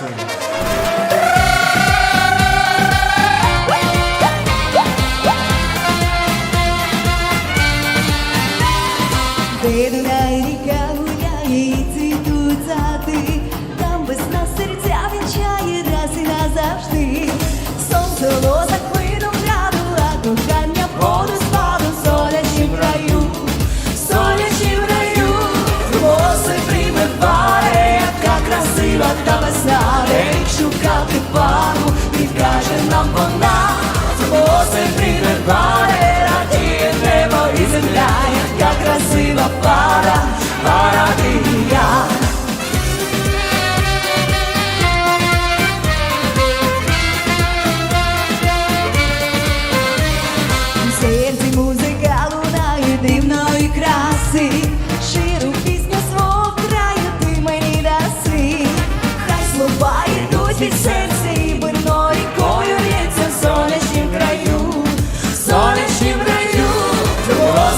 Де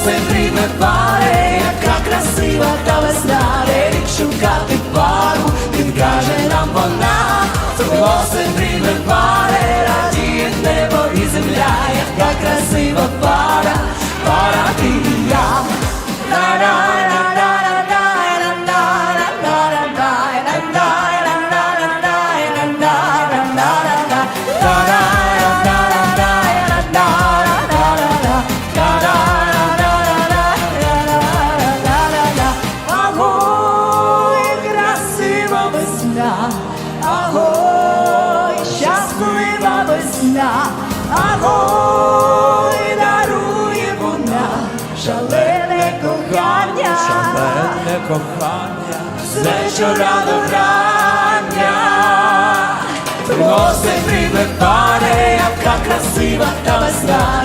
Роси прийме пари, яка красива та весна, рік шукати пару, підкаже нам вона, Роси прийме пари, радіє небо і земля, яка красива пара весна, агой, дарує вона, шалене кохання, Шалене кохання, все, що рано врання, Приносить прийме пари, яка красива та весна,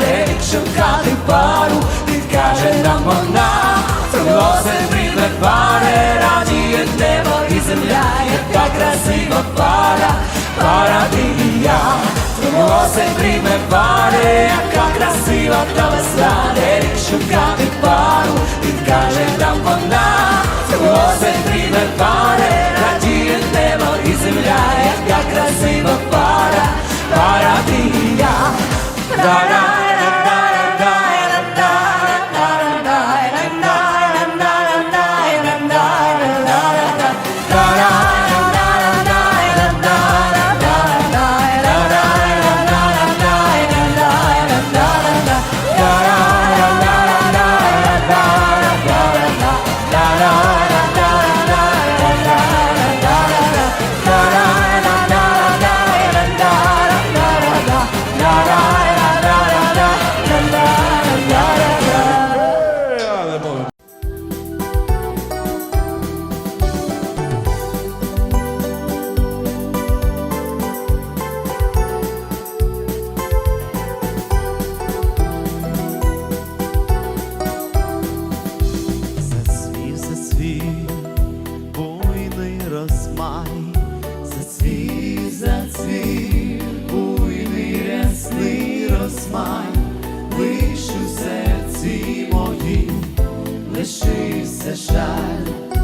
шукати пару, підкаже нам вона, Приносить прийме пари, радіє небо і земля, яка красива пара. Приносить прийме пари, яка красива та весна, рік шукати пару, підкаже нам вона, Приносить прийме пари, радіє небо і земля, яка красива пара, пара ти і я. зацвів, лишився жаль,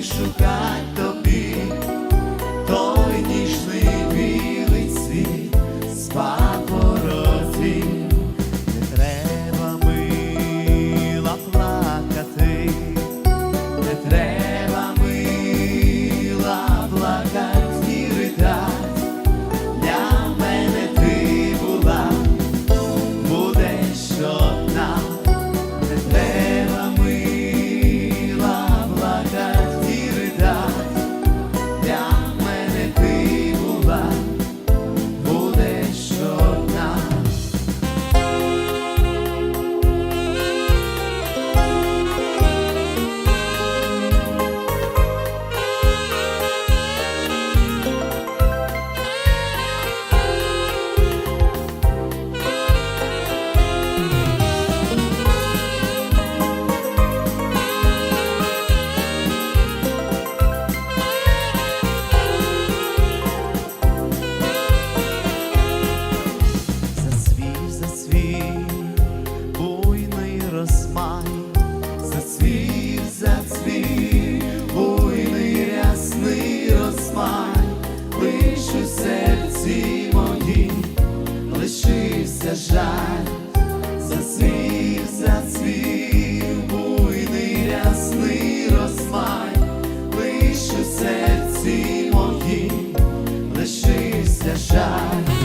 Шукать Shine.